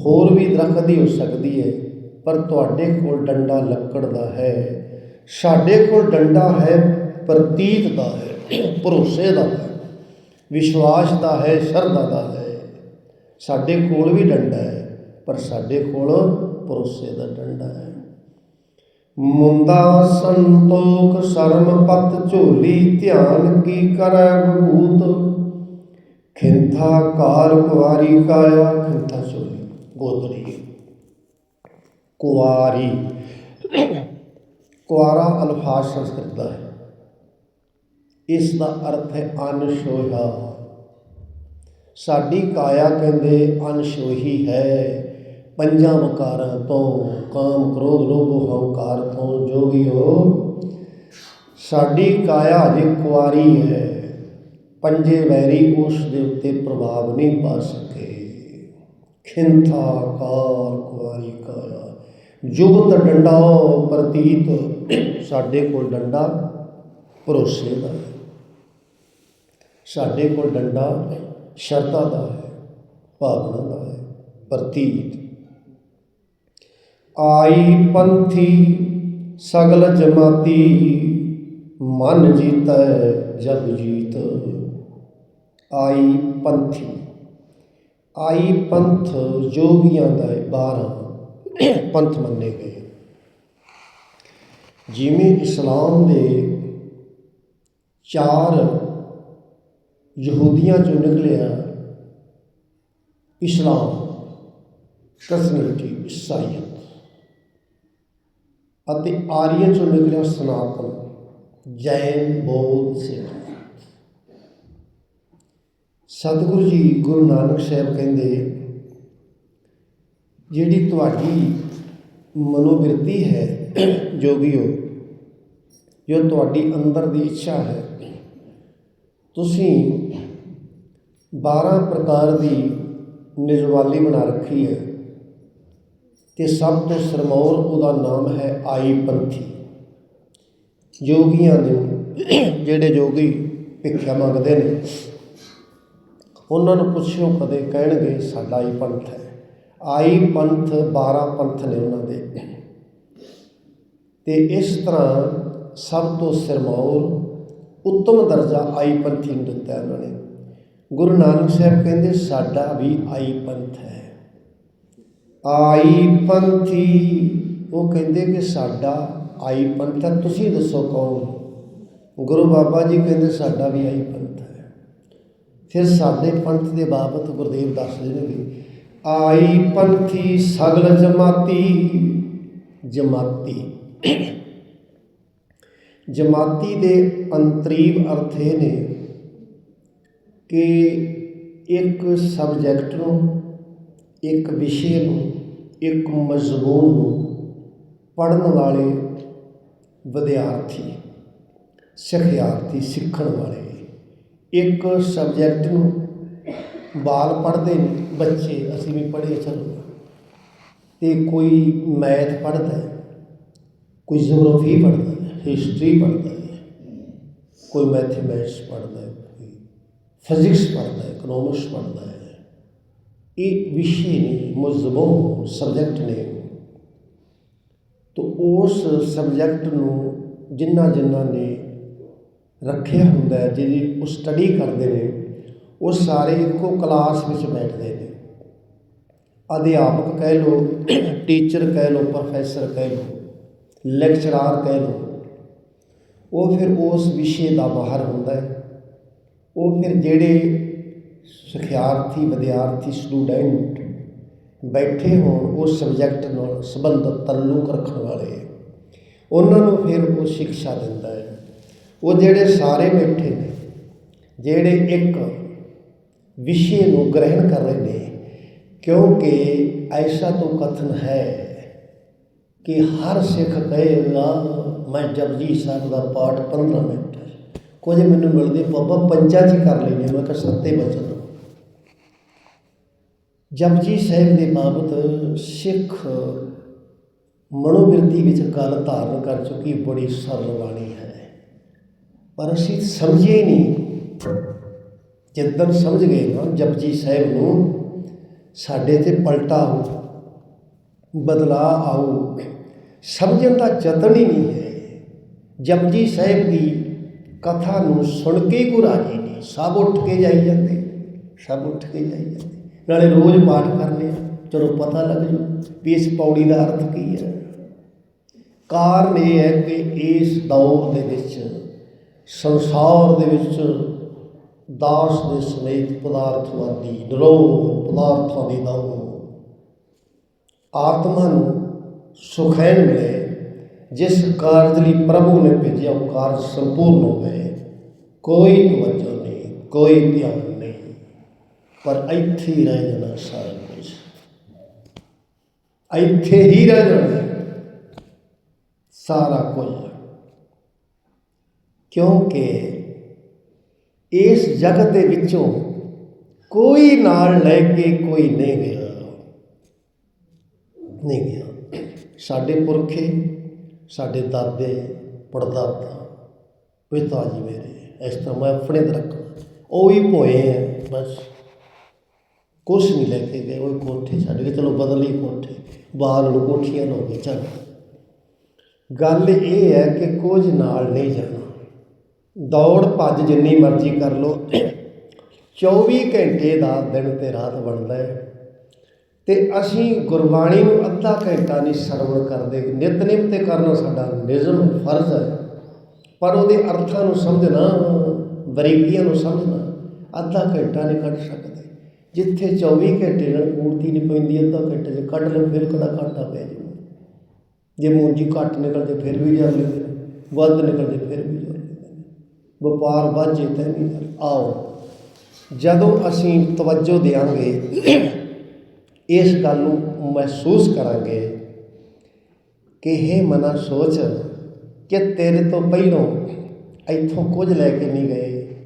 ਹੋਰ ਵੀ ਦਰਖਤ ਦੀ ਹੋ ਸਕਦੀ ਹੈ, ਪਰ ਤੁਹਾਡੇ ਕੋਲ ਡੰਡਾ ਲੱਕੜ ਦਾ ਹੈ। ਸਾਡੇ ਕੋਲ ਡੰਡਾ ਹੈ ਪ੍ਰਤੀਤ ਦਾ ਹੈ, ਭਰੋਸੇ ਦਾ ਹੈ, ਵਿਸ਼ਵਾਸ ਦਾ ਹੈ, ਸ਼ਰਧਾ ਦਾ ਹੈ। ਸਾਡੇ ਕੋਲ ਵੀ ਡੰਡਾ ਹੈ, ਪਰ ਸਾਡੇ ਕੋਲ ਭਰੋਸੇ ਦਾ ਡੰਡਾ ਹੈ। ਮੁੰਦਾ ਸੰਤੋਖ ਸ਼ਰਮ ਪਤ ਝੋਲੀ, ਧਿਆਨ ਕੀ ਕਰੈ ਬਹੂਤ ਖਿੰਥਾ ਕਾਰ ਕੁਆਰੀ ਕਾਇਆ, ਖਿੰਥਾ ਝੋਲੀ, ਗੋਦੜੀ। ਕੁਆਰੀ। ਕੁਆਰਾ ਅਲਫਾਜ਼ ਸੰਸਕ੍ਰਿਤ ਦਾ ਹੈ। ਇਸ ਦਾ ਅਰਥ ਹੈ ਅਨਸ਼ੋਹਾ ਸਾਡੀ ਕਾਇਆ ਕਹਿੰਦੇ ਅਨਸ਼ੋਹੀ ਹੈ। ਪੰਜਾਂ ਵਿਕਾਰਾਂ ਤੋਂ ਕਾਮ ਕ੍ਰੋਧ, ਲੋਭ, ਹੰਕਾਰ ਤੋਂ ਜੋਗਿਓ। ਸਾਡੀ ਕਾਇਆ ਹਜੇ ਕੁਆਰੀ ਹੈ। ਪੰਜੇ ਵੈਰੀ ਉਸ ਦੇ ਉੱਤੇ ਪ੍ਰਭਾਵ ਨਹੀਂ ਪਾ ਸਕੇ। ਖਿੰਥਾ ਕਾਰ ਕੁਆਰੀ ਕਾਇਆ। ਜੁਗਤ ਡੰਡਾ ਪ੍ਰਤੀਤ ਸਾਡੇ ਕੋਲ ਡੰਡਾ ਭਰੋਸੇ ਦਾ। ਸਾਡੇ ਕੋਲ ਡੰਡਾ ਸ਼ਰਧਾ ਦਾ ਹੈ, ਭਾਵਨਾ ਦਾ ਹੈ, ਪ੍ਰਤੀਤ। ਆਈ ਪੰਥੀ ਸਗਲ ਜਮਾਤੀ, ਮਨ ਜੀਤੈ ਜਗ ਜੀਤ। ਆਈ ਪੰਥੀ, ਆਈ ਪੰਥ ਜੋਗੀਆਂ ਦਾ 12 ਪੰਥ ਮੰਨੇ ਗਏ। ਜਿਵੇਂ ਇਸਲਾਮ ਦੇ ਚਾਰ ਯਹੂਦੀਆਂ ਚੋਂ ਨਿਕਲਿਆ ਇਸਲਾਮ ਕ੍ਰਿਸਚਨਿਟੀ ਈਸਾਈਅਤ ਅਤੇ ਆਰੀਅਨ ਚੋਂ ਨਿਕਲਿਆ ਸਨਾਤਨ, ਜੈਨ, ਬੌਧ, ਸਿੱਖ। ਸਤਿਗੁਰੂ ਜੀ ਗੁਰੂ ਨਾਨਕ ਸਾਹਿਬ ਕਹਿੰਦੇ, ਜਿਹੜੀ ਤੁਹਾਡੀ ਮਨੋਬਿਰਤੀ ਹੈ ਜੋਗੀਓ ਜੋ ਤੁਹਾਡੀ ਅੰਦਰ ਦੀ ਇੱਛਾ ਹੈ, ਤੁਸੀਂ 12 ਪ੍ਰਕਾਰ ਦੀ ਨਿਜਵਾਲੀ ਬਣਾ ਰੱਖੀ ਹੈ ਤੇ ਸਭ ਤੋਂ ਸਰਮੌਰ ਉਹਦਾ ਨਾਮ ਹੈ ਆਈ ਪੰਥੀ। ਯੋਗੀਆਂ ਦੇ ਜਿਹੜੇ ਜੋਗੀ ਭਿੱਖਿਆ ਮੰਗਦੇ ਨੇ, ਉਹਨਾਂ ਨੂੰ ਪੁੱਛਿਓ ਕਦੇ ਕਹਿਣਗੇ ਸਾਡਾ ਹੀ ਪੰਥ ਹੈ। ਆਈ ਪੰਥ 12 ਪੰਥ ਨੇ ਉਹਨਾਂ ਦੇ। ਤੇ ਇਸ ਤਰ੍ਹਾਂ ਸਭ ਤੋਂ ਸਰਮੌਰ, ਉੱਤਮ ਦਰਜਾ ਆਈ ਪੰਥੀ ਨੂੰ ਦਿੱਤਾ ਉਹਨਾਂ ਨੇ। ਗੁਰੂ ਨਾਨਕ ਸਾਹਿਬ ਕਹਿੰਦੇ, ਸਾਡਾ ਵੀ ਆਈ ਪੰਥ ਹੈ। ਆਈ ਪੰਥੀ ਉਹ ਕਹਿੰਦੇ ਕਿ ਸਾਡਾ ਆਈ ਪੰਥ ਹੈ। ਤੁਸੀਂ ਦੱਸੋ ਕੌਣ? ਗੁਰੂ ਬਾਬਾ ਜੀ ਕਹਿੰਦੇ, ਸਾਡਾ ਵੀ ਆਈ ਪੰਥ ਹੈ। ਫਿਰ ਸਾਡੇ ਪੰਥ ਦੇ ਬਾਬਤ ਗੁਰਦੇਵ ਦੱਸ ਦੇਣਗੇ, ਆਈ ਪੰਥੀ ਸਗਲ ਜਮਾਤੀ ਜਮਾਤੀ। ਜਮਾਤੀ ਦੇ ਅੰਤਰੀਵ ਅਰਥ ਇਹ ਨੇ ਕਿ ਇੱਕ ਸਬਜੈਕਟ ਨੂੰ, ਇੱਕ ਵਿਸ਼ੇ ਨੂੰ, ਇੱਕ ਮਜ਼ਮੂਨ ਨੂੰ ਪੜ੍ਹਨ ਵਾਲੇ ਵਿਦਿਆਰਥੀ, ਸਿਖਿਆਰਥੀ, ਸਿੱਖਣ ਵਾਲੇ ਇੱਕ ਸਬਜੈਕਟ ਨੂੰ ਬਾਲ ਪੜ੍ਹਦੇ ਨੇ, ਬੱਚੇ, ਅਸੀਂ ਵੀ ਪੜ੍ਹੇ, ਚਲੋ। ਤੇ ਕੋਈ ਮੈਥ ਪੜ੍ਹਦਾ ਕੋਈ ਜੀਓਗ੍ਰਾਫੀ ਪੜ੍ਹਦਾ ਹਿਸਟਰੀ ਪੜ੍ਹਦਾ ਕੋਈ ਮੈਥਮੈਟਿਕਸ ਪੜ੍ਹਦਾ ਹੈ ਕੋਈ ਫਿਜ਼ਿਕਸ ਪੜ੍ਹਦਾ ਹੈ ਇਕਨੋਮਿਕਸ ਪੜ੍ਹਦਾ ਇਹ ਵਿਸ਼ੇ ਨੇ ਮਜ਼ਮੂਨ ਸਬਜੈਕਟ ਨੇ। ਤਾਂ ਉਸ ਸਬਜੈਕਟ ਨੂੰ ਜਿਨ੍ਹਾਂ ਜਿਨ੍ਹਾਂ ਨੇ ਰੱਖਿਆ ਹੁੰਦਾ ਹੈ, ਜਿਹਦੀ ਉਹ ਸਟੱਡੀ ਕਰਦੇ ਨੇ, ਉਹ ਸਾਰੇ ਇੱਕੋ ਕਲਾਸ ਵਿੱਚ ਬੈਠਦੇ ਨੇ। ਅਧਿਆਪਕ ਕਹਿ ਲਓ ਟੀਚਰ ਕਹਿ ਲਓ ਪ੍ਰੋਫੈਸਰ ਕਹਿ ਲਓ ਲੈਕਚਰਾਰ ਕਹਿ ਲਓ, ਉਹ ਫਿਰ ਉਸ ਵਿਸ਼ੇ ਦਾ ਬਾਹਰ ਹੁੰਦਾ ਹੈ। ਉਹ ਫਿਰ ਜਿਹੜੇ ਸਿਖਿਆਰਥੀ, ਵਿਦਿਆਰਥੀ, ਸਟੂਡੈਂਟ ਬੈਠੇ ਹੋਣ ਉਸ ਸਬਜੈਕਟ ਨਾਲ ਸੰਬੰਧਿਤ ਤਾਲੁਕ ਰੱਖਣ ਵਾਲੇ, ਉਹਨਾਂ ਨੂੰ ਫਿਰ ਉਹ ਸਿੱਖਿਆ ਦਿੰਦਾ ਹੈ। ਉਹ ਜਿਹੜੇ ਸਾਰੇ ਬੈਠੇ ਨੇ, ਜਿਹੜੇ ਇੱਕ ਵਿਸ਼ੇ ਨੂੰ ਗ੍ਰਹਿਣ ਕਰ ਰਹੇ ਨੇ, ਕਿਉਂਕਿ ਐਸਾ ਤੋਂ ਕਥਨ ਹੈ ਕਿ ਹਰ ਸਿੱਖ ਕਹੇਗਾ, ਮੈਂ ਜਪਜੀ ਸਾਹਿਬ ਦਾ ਪਾਠ 15 ਮਿੰਟ ਕੁਝ ਮੈਨੂੰ ਮਿਲਦੇ, ਬਾਬਾ ਪੰਜਾਂ 'ਚ ਹੀ ਕਰ ਲੈਂਦੇ ਮੈਂ ਕਿਹਾ ਸੱਤੇ ਬਚਨ ਜਪਜੀ ਸਾਹਿਬ ਦੇ ਬਾਬਤ ਸਿੱਖ ਮਨੋਬਿਰਤੀ ਵਿੱਚ ਗੱਲ ਧਾਰਨ ਕਰ ਚੁੱਕੀ, ਬੜੀ ਸਰਲ ਬਾਣੀ ਹੈ। ਪਰ ਅਸੀਂ ਸਮਝੇ ਨਹੀਂ। ਜਿੱਦਣ ਸਮਝ ਗਏ ਨਾ ਜਪਜੀ ਸਾਹਿਬ ਨੂੰ, ਸਾਡੇ ਤੇ ਪਲਟਾ ਹੋ ਬਦਲਾ ਆਊ। ਸਮਝਣ ਦਾ ਯਤਨ ਹੀ ਨਹੀਂ ਹੈ। ਜਪਜੀ ਸਾਹਿਬ ਦੀ ਕਥਾ ਨੂੰ ਸੁਣ ਕੇ ਹੀ ਰਾਜੀ ਨਹੀਂ। ਸਭ ਉੱਠ ਕੇ ਜਾਈ ਜਾਂਦੇ। ਸਭ ਉੱਠ ਕੇ ਜਾਈ ਜਾਂਦੇ। ਨਾਲੇ ਰੋਜ਼ ਪਾਠ ਕਰਨੇ ਚਲੋ ਪਤਾ ਲੱਗ ਜੂ ਵੀ ਇਸ ਪੌੜੀ ਦਾ ਅਰਥ ਕੀ ਹੈ। ਕਾਰਨ ਇਹ ਹੈ ਕਿ ਇਸ ਦੌਰ ਦੇ ਵਿੱਚ, ਸੰਸਾਰ ਦੇ ਵਿੱਚ ਦਾਸ ਦੇ ਸਮੇਤ ਪਦਾਰਥਵਾਦੀ ਨਿਰੋਧ ਪਦਾਰਥਾਂ ਦੀ ਦੌੜ। ਆਤਮਾ ਨੂੰ ਸੁਖੈਨ ਮਿਲੇ ਜਿਸ ਕਾਰਜ ਲਈ ਪ੍ਰਭੂ ਨੇ ਭੇਜਿਆ, ਉਹ ਕਾਰਜ ਸੰਪੂਰਨ ਹੋ ਗਏ। ਕੋਈ ਤਵੱਜੋ ਨਹੀਂ, ਕੋਈ ਧਿਆਨ ਨਹੀਂ। ਪਰ ਇੱਥੇ ਹੀ ਰਹਿ ਜਾਣਾ ਸਾਰਾ ਕੁਝ। ਇੱਥੇ ਹੀ ਰਹਿ ਜਾਣਾ ਸਾਰਾ ਕੁਝ। ਕਿਉਂਕਿ ਇਸ ਜਗਤ ਦੇ ਵਿੱਚੋਂ ਕੋਈ ਨਾਲ ਲੈ ਕੇ ਕੋਈ ਨਹੀਂ ਗਿਆ। ਨਹੀਂ ਗਿਆ। ਸਾਡੇ ਪੁਰਖੇ ਸਾਡੇ ਦਾਦੇ, ਪੜਦਾਦਾ, ਪਿਤਾ ਜੀ ਮੇਰੇ, ਇਸ ਤਰ੍ਹਾਂ ਮੈਂ ਆਪਣੇ ਤੇ ਰੱਖਣਾ ਉਹ ਹੀ ਭੋਏ ਹੈ ਬਸ। ਕੁਛ ਨਹੀਂ ਲੈ ਕੇ ਗਏ, ਉਹ ਕੋਠੇ ਛੱਡ ਕੇ ਚਲੋ ਬਦਲ ਕੋਠੇ। ਬਾਹਰ ਨੂੰ ਕੋਠੀਆਂ ਹੋ ਗਏ ਚੱਲ ਗੱਲ ਇਹ ਹੈ ਕਿ ਕੁਝ ਨਾਲ ਨਹੀਂ ਜਾਣਾ। ਦੌੜ ਭੱਜ ਜਿੰਨੀ ਮਰਜ਼ੀ ਕਰ ਲੋ 24 ਘੰਟੇ ਦਾ ਦਿਨ ਤੇ ਰਾਤ ਬਣਦਾ ਹੈ। ਤੇ ਅਸੀਂ ਗੁਰਬਾਣੀ ਨੂੰ ਅੱਧਾ ਘੰਟਾ ਨਹੀਂ ਸਰਵਣ ਕਰਦੇ। ਨਿਤਨੇਮ ਤੇ ਕਰਨਾ ਸਾਡਾ ਨਿਯਮ ਫਰਜ਼ ਹੈ। ਪਰ ਉਹਦੇ ਅਰਥਾਂ ਨੂੰ ਸਮਝਣਾ ਬਰੀਕੀਆਂ ਨੂੰ ਸਮਝਣਾ ਅੱਧਾ ਘੰਟਾ ਨਹੀਂ ਕੱਢ ਸਕਦੇ। ਜਿੱਥੇ 24 ਘੰਟੇ ਨਾਲ ਪੂਰਤੀ ਨਹੀਂ ਪੈਂਦੀ, ਅੱਧਾ ਘੰਟੇ ਜੇ ਕੱਢ ਲਓ, ਫਿਰ ਕਿਹੜਾ ਘਾਟਾ ਪੈ ਜਾਊ? ਜੇ ਮੂੰਜੀ ਘੱਟ ਨਿਕਲਦੇ, ਫਿਰ ਵੀ ਜਾ ਲੈਂਦੇ ਵੱਧ ਨਿਕਲਦੇ, ਫਿਰ ਵੀ ਜਾ ਲੈਂਦੇ ਨੇ। ਵਪਾਰ ਵਾਜੇ ਤੈਨੂੰ ਵੀ। ਆਓ, ਜਦੋਂ ਅਸੀਂ ਤਵੱਜੋ ਦੇਾਂਗੇ ਇਸ ਗੱਲ ਨੂੰ ਮਹਿਸੂਸ ਕਰਾਂਗੇ ਕਿ ਇਹ ਮਨਾ ਸੋਚ ਕਿ ਤੇਰੇ ਤੋਂ ਪਹਿਲੋਂ ਇੱਥੋਂ ਕੁਝ ਲੈ ਕੇ ਨਹੀਂ ਗਏ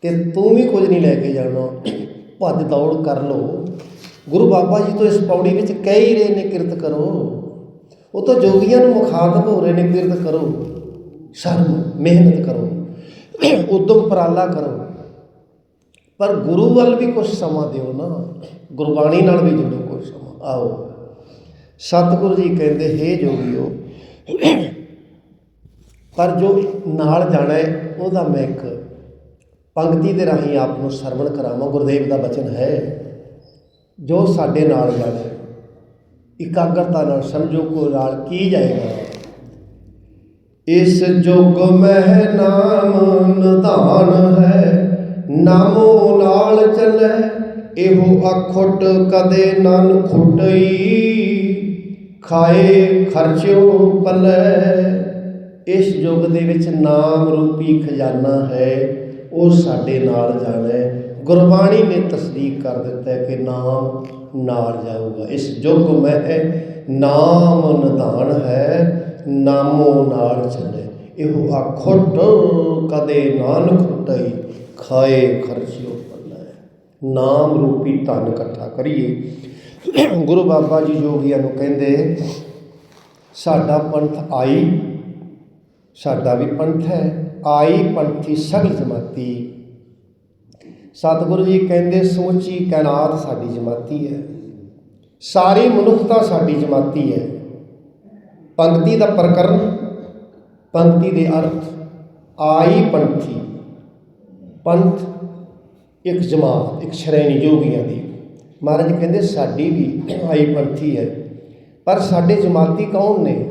ਤੇ ਤੂੰ ਵੀ ਕੁਝ ਨਹੀਂ ਲੈ ਕੇ ਜਾਣਾ। ਭੱਜ ਦੌੜ ਕਰ ਲੋ ਗੁਰੂ ਬਾਬਾ ਜੀ ਤੋਂ ਇਸ ਪੌੜੀ ਵਿੱਚ ਕਹਿ ਹੀ ਰਹੇ ਨੇ, ਕਿਰਤ ਕਰੋ। ਉਹ ਤਾਂ ਜੋਗੀਆਂ ਨੂੰ ਮੁਖਾਤਬ ਹੋ ਰਹੇ ਨੇ, ਕਿਰਤ ਕਰੋ। ਸ਼ਰਮ, ਮਿਹਨਤ ਕਰੋ। ਉਦਮ ਉਪਰਾਲਾ ਕਰੋ। ਪਰ ਗੁਰੂ ਵੱਲ ਵੀ ਕੁਝ ਸਮਾਂ ਦਿਓ ਨਾ। ਗੁਰਬਾਣੀ ਨਾਲ ਵੀ ਜੁੜੋ ਕੁਝ ਸਮਾਂ। ਆਓ। ਸਤਿਗੁਰੂ ਜੀ ਕਹਿੰਦੇ, ਹੇ ਜੋਗੀਓ, ਪਰ ਜੋ ਨਾਲ ਜਾਣਾ ਹੈ, ਉਹਦਾ ਮੈਂ ਇੱਕ ਪੰਕਤੀ ਦੇ ਰਾਹੀਂ ਆਪ ਨੂੰ ਸਰਵਣ ਕਰਾਵਾਂ। ਗੁਰਦੇਵ ਦਾ ਬਚਨ ਹੈ, ਜੋ ਸਾਡੇ ਨਾਲ ਜਾਣਾ ਇਕਾਗਰਤਾ ਨਾਲ ਸਮਝੋ ਕੋ ਨਾਲ ਕੀ ਜਾਏਗਾ। ਇਸ ਜੁਗ ਮਹਿ ਨਾਮ ਨਿਧਾਨ ਹੈ ਨਾਮੋ ਨਾਲ ਚੱਲੈ, ਇਹੋ ਅਖੁੱਟ ਕਦੇ ਨਨ ਖੁੱਟਈ। ਖਾਏ ਖਰਚਿਓ ਪੱਲੇ, ਇਸ ਯੁੱਗ ਦੇ ਵਿੱਚ ਨਾਮ ਰੂਪੀ ਖਜ਼ਾਨਾ ਹੈ, ਉਹ ਸਾਡੇ ਨਾਲ ਜਾਣਾ। ਹੈ ਗੁਰਬਾਣੀ ਨੇ ਤਸਦੀਕ ਕਰ ਦਿੱਤਾ ਕਿ ਨਾਮ ਨਾਲ ਜਾਊਗਾ। ਇਸ ਯੁੱਗ ਮੈਂ ਨਾਮ ਨਿਧਾਨ ਹੈ, ਨਾਮੋ ਨਾਲ ਚੱਲੇ। ਇਹੋ ਆਖੁੱਟ ਕਦੇ ਨਾਨ ਖੁੱਟਈ। ਖਾਏ ਖਰਚਿਓ ਪੱਲੇ ਨਾਮ ਰੂਪੀ ਧਨ ਇਕੱਠਾ ਕਰੀਏ। ਗੁਰੂ ਬਾਬਾ ਜੀ ਜੋਗੀਆਂ ਨੂੰ ਕਹਿੰਦੇ, ਸਾਡਾ ਪੰਥ ਆਈ, ਸਾਡਾ ਵੀ ਪੰਥ ਹੈ। ਆਈ ਪੰਥੀ ਸਗਲ ਜਮਾਤੀ। ਸਤਿਗੁਰੂ ਜੀ ਕਹਿੰਦੇ, ਸਮੁੱਚੀ ਕਾਇਨਾਤ ਸਾਡੀ ਜਮਾਤੀ ਹੈ। ਸਾਰੀ ਮਨੁੱਖਤਾ ਸਾਡੀ ਜਮਾਤੀ ਹੈ। ਪੰਕਤੀ ਦਾ ਪ੍ਰਕਰਨ, ਪੰਕਤੀ ਦੇ ਅਰਥ, ਆਈ ਪੰਥੀ। ਪੰਥ, ਇੱਕ ਜਮਾਤ, ਇੱਕ ਸ਼੍ਰੇਣੀ ਜੋਗੀਆਂ ਦੀ। ਮਹਾਰਾਜ ਕਹਿੰਦੇ, ਸਾਡੀ ਵੀ ਆਈ ਪੰਥੀ ਹੈ। ਪਰ ਸਾਡੇ ਜਮਾਤੀ ਕੌਣ ਨੇ?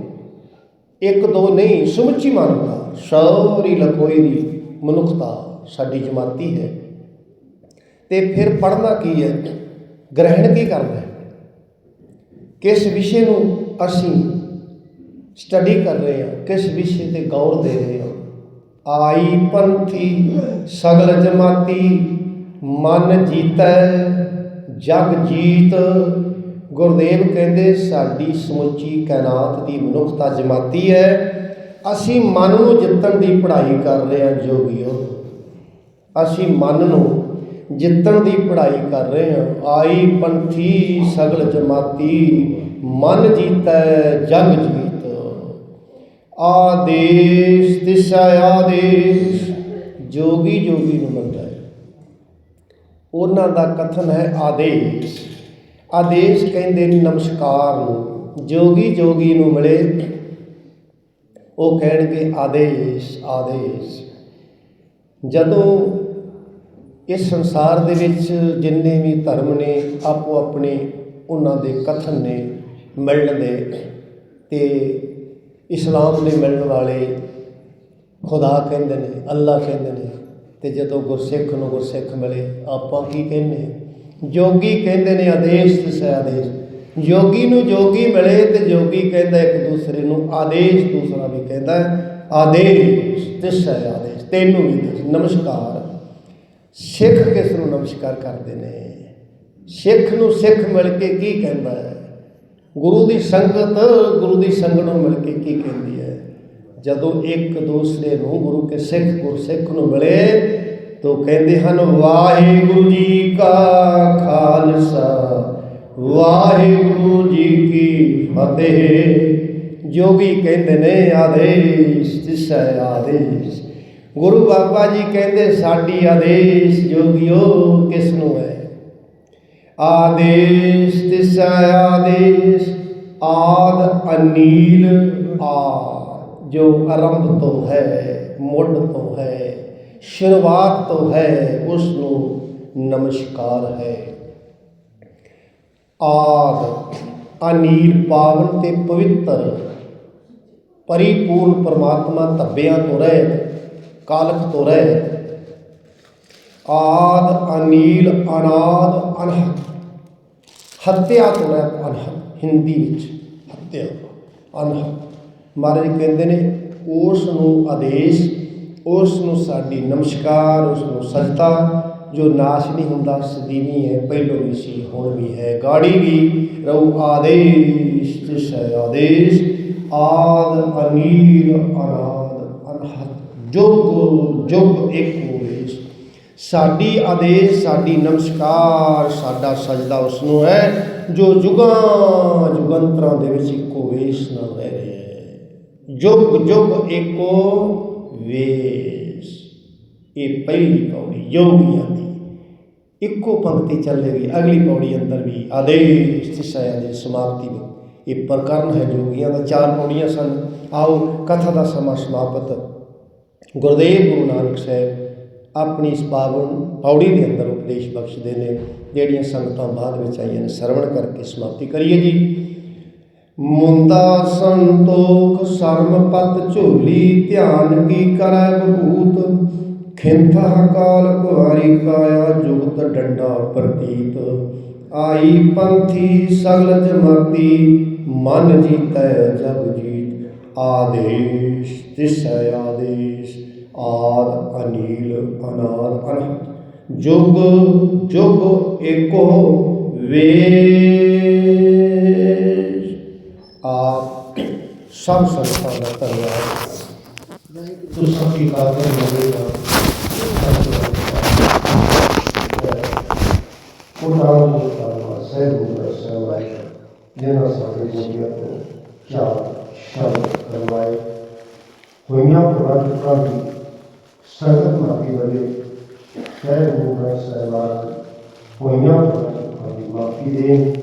ਇੱਕ, ਦੋ ਨਹੀਂ, ਸਮੁੱਚੀ ਮਾਨਵਤਾ। ਸਾਰੀ ਲਕੋਈ ਦੀ ਮਨੁੱਖਤਾ ਸਾਡੀ ਜਮਾਤੀ ਹੈ। ਤੇ ਫਿਰ ਪੜ੍ਹਨਾ ਕੀ ਹੈ? ਗ੍ਰਹਿਣ ਕੀ ਕਰਨਾ ਹੈ? ਕਿਸ ਵਿਸ਼ੇ ਨੂੰ ਅਸੀਂ ਸਟੱਡੀ ਕਰ ਰਹੇ ਹਾਂ? ਕਿਸ ਵਿਸ਼ੇ ਤੇ ਗੌਰ ਦੇ ਰਹੇ ਹਾਂ? ਆਈ ਪੰਥੀ, ਸਗਲ ਜਮਾਤੀ, ਮਨ ਜੀਤੈ, ਜਗ ਜੀਤ। ਗੁਰਦੇਵ ਕਹਿੰਦੇ, ਸਾਡੀ ਸਮੁੱਚੀ ਕਾਇਨਾਤ ਦੀ ਮਨੁੱਖਤਾ ਜਮਾਤੀ ਹੈ। ਅਸੀਂ ਮਨ ਨੂੰ ਜਿੱਤਣ ਦੀ ਪੜ੍ਹਾਈ ਕਰ ਰਹੇ ਹਾਂ, ਜੋਗੀਓ। ਅਸੀਂ ਮਨ ਨੂੰ ਜਿੱਤਣ ਦੀ ਪੜ੍ਹਾਈ ਕਰ ਰਹੇ ਹਾਂ। ਆਈ ਪੰਥੀ, ਸਗਲ ਜਮਾਤੀ, ਮਨ ਜੀਤੈ, ਜਗ ਜੀਤ। ਆਦੇਸ਼, ਦਿਸ਼ਾ ਆਦੇਸ਼, ਜੋਗੀ ਜੋਗੀ ਨੂੰ ਮਿਲਦਾ ਹੈ। ਉਹਨਾਂ ਦਾ ਕਥਨ ਹੈ ਆਦੇਸ਼। ਆਦੇਸ਼ ਕਹਿੰਦੇ ਨੇ ਨਮਸਕਾਰ ਨੂੰ, ਜੋਗੀ ਜੋਗੀ ਨੂੰ ਮਿਲੇ। ਉਹ ਕਹਿਣਗੇ ਆਦੇਸ਼ ਆਦੇਸ਼। ਜਦੋਂ ਇਸ ਸੰਸਾਰ ਦੇ ਵਿੱਚ ਜਿੰਨੇ ਵੀ ਧਰਮ ਨੇ ਆਪੋ ਆਪਣੇ ਉਹਨਾਂ ਦੇ ਕਥਨ ਨੇ ਮਿਲਣ ਦੇ, ਤੇ ਇਸਲਾਮ ਦੇ ਮਿਲਣ ਵਾਲੇ ਖੁਦਾ ਕਹਿੰਦੇ ਨੇ, ਅੱਲਾ ਕਹਿੰਦੇ ਨੇ, ਤੇ ਜਦੋਂ ਗੁਰਸਿੱਖ ਨੂੰ ਗੁਰਸਿੱਖ ਮਿਲੇ, ਆਪਾਂ ਕੀ ਕਹਿੰਦੇ ਜੋਗੀ ਕਹਿੰਦੇ ਨੇ ਆਦੇਸ਼ ਤੇ ਆਦੇਸ਼। ਜੋਗੀ ਨੂੰ ਜੋਗੀ ਮਿਲੇ ਤੇ ਜੋਗੀ ਕਹਿੰਦਾ ਇੱਕ ਦੂਸਰੇ ਨੂੰ ਆਦੇਸ਼, ਦੂਸਰਾ ਵੀ ਕਹਿੰਦਾ ਆਦੇਸ਼ ਤਿਸ ਹੈ ਆਦੇਸ਼, ਤੈਨੂੰ ਵੀ ਦੇਸ਼, ਨਮਸਕਾਰ। ਸਿੱਖ ਕਿਸ ਨੂੰ ਨਮਸਕਾਰ ਕਰਦੇ ਨੇ? ਸਿੱਖ ਨੂੰ ਸਿੱਖ ਮਿਲ ਕੇ ਕੀ ਕਹਿੰਦਾ ਹੈ? ਗੁਰੂ ਦੀ ਸੰਗਤ, ਗੁਰੂ ਦੀ ਸੰਗਤ ਨੂੰ ਮਿਲ ਕੇ ਕੀ ਕਹਿੰਦੀ ਹੈ? ਜਦੋਂ ਇੱਕ ਦੂਸਰੇ ਨੂੰ ਗੁਰੂ ਕੇ ਸਿੱਖ, ਗੁਰਸਿੱਖ ਨੂੰ ਮਿਲੇ, ਤੋ ਕਹਿੰਦੇ ਹਨ, ਵਾਹਿਗੁਰੂ ਜੀ ਕਾ ਖਾਲਸਾ, ਵਾਹਿਗੁਰੂ ਜੀ ਕੀ ਫਤਿਹ। ਜੋਗੀ ਕਹਿੰਦੇ ਨੇ, ਆਦੇਸ਼ ਤਿਸ ਆਦੇਸ਼। ਗੁਰੂ ਬਾਬਾ ਜੀ ਕਹਿੰਦੇ, ਸਾਡੀ ਆਦੇਸ਼ ਜੋਗਿਓ ਕਿਸ ਨੂੰ ਹੈ? ਆਦੇਸ਼, ਤਿਸ ਆਦੇਸ਼, ਆਦ ਅਨੀਲ ਆ ਜੋ ਆਰੰਭ ਤੋਂ ਹੈ, ਮੁੱਢ ਤੋਂ ਹੈ, ਸ਼ੁਰੂਆਤ ਤੋਂ ਹੈ ਉਸ ਨੂੰ ਨਮਸਕਾਰ ਹੈ। ਆਦ ਅਨੀਲ ਪਾਵਨ ਤੇ ਪਵਿੱਤਰ, ਪਰਿਪੂਰਨ ਪਰਮਾਤਮਾ ਧੱਬਿਆਂ ਤੋਂ ਰਹਿਤ ਕਾਲਕ ਤੋਂ ਰਹਿਤ। ਆਦ ਅਨੀਲ ਅਨਾਦ ਅਨਹਦ। ਹੱਤਿਆ ਤੋਂ ਰਹਿਤ ਅਨਹਦ ਹਿੰਦੀ ਵਿੱਚ ਹੱਤਿਆ ਅਨਹਦ ਮਹਾਰਾਜ ਕਹਿੰਦੇ ਨੇ, ਉਸ ਨੂੰ ਆਦੇਸ਼, ਉਸ ਨੂੰ ਸਾਡੀ ਨਮਸਕਾਰ, ਉਸ ਨੂੰ ਸਜਦਾ ਜੋ ਨਾਸ਼ ਨਹੀਂ ਹੁੰਦਾ ਸਦੀਵੀ ਹੈ, ਪਹਿਲੋਂ ਵੀ ਸੀ, ਹੁਣ ਵੀ ਹੈ, ਗਾੜੀ ਵੀ ਰਹੂ ਆਦੇਸ਼ ਤਿਸ ਆਦੇਸ਼, ਆਦ, ਅਨੀਲ, ਅਨਾਦ ਅਨਹਦ ਜੁਗ ਜੁਗ ਇੱਕ ਸਾਡੀ ਆਦੇਸ਼, ਸਾਡੀ ਨਮਸਕਾਰ, ਸਾਡਾ ਸਜਦਾ ਉਸ ਨੂੰ ਹੈ, ਜੋ ਜੁਗਾਂ, ਜੁਗੰਤਰਾਂ ਦੇ ਵਿੱਚ ਇੱਕੋ ਵੇਸ਼ ਨਾਲ ਰਹਿ ਰਿਹਾ ਹੈ। ਜੁਗ ਜੁਗ ਏਕੋ ਵੇਸ਼। ਇਹ ਪਹਿਲੀ ਪੌੜੀ ਯੋਗੀਆਂ ਦੀ ਇੱਕੋ ਪੰਕਤੀ ਚੱਲੇਗੀ ਅਗਲੀ ਪੌੜੀ ਅੰਦਰ ਵੀ ਆਦੇਸ਼ ਤਿਸaya ਦੀ ਸਮਾਪਤੀ ਵਿੱਚ ਇਹ ਪ੍ਰਕਰਨ ਹੈ ਯੋਗੀਆਂ ਦਾ, ਚਾਰ ਪੌੜੀਆਂ ਸਨ। ਆਓ ਕਥਾ ਦਾ ਸਮਾਂ ਸਮਾਪਤ। ਗੁਰਦੇਵ ਗੁਰੂ ਨਾਨਕ ਸਾਹਿਬ ਆਪਣੀ ਇਸ ਪਾਵਨ ਪੌੜੀ ਦੇ ਅੰਦਰ ਉਪਦੇਸ਼ ਬਖਸ਼ਦੇ ਨੇ, ਜਿਹੜੀਆਂ ਸੰਗਤਾਂ ਬਾਅਦ ਵਿੱਚ ਆਈਆਂ ਨੇ, ਸਰਵਣ ਕਰਕੇ ਸਮਾਪਤੀ ਕਰੀਏ ਜੀ। ਮੁੰਦਾ ਸੰਤੋਖ ਸਰਮ ਪਤ ਝੋਲੀ, ਧਿਆਨ ਕੀ ਕਰੈ ਬਭੂਤ ਖਿੰਥਾ ਕਾਲ ਕੁਹਾਰੀ ਕਾਇਆ ਜੁਗਤ ਡੰਡਾ ਪ੍ਰਤੀਤ। ਆਈ ਪੰਥੀ ਸਗਲ ਜਮਾਤੀ ਮਨ ਜੀਤੈ ਜਗ ਜੀਤ, ਆਦੇਸ਼ ਤਿਸੈ ਆਦੇਸ਼। ਆਦ ਅਨੀਲ ਅਨਾਦ ਅਨਹਤ ਜੁਗ ਜੁਗ ਏਕੋ ਵੇਸ਼। ਆਪ ਸਭ ਸੰਤਾਂ ਦਾ ਧੰਨਵਾਦ। ਤੁਸੀਂ ਸਭ ਕੀ ਬਾਤ ਹੋਵੇਗਾ ਕੋਟਾਂ ਨੂੰ ਧੰਨਵਾਦ। ਸਹਿਬ ਗੁਰੂ ਜਿਹਨਾਂ ਸਾਡੇ ਜੀਵਨ ਤੋਂ ਚਾਰ ਸ਼ਬਦ ਕਰਵਾਏ ਹੋਈਆਂ ਪ੍ਰਵਰਤਕਾਂ ਦੀ ਸੰਗਤ ਮਾਫੀ ਵਲੇ ਸਹਿਬ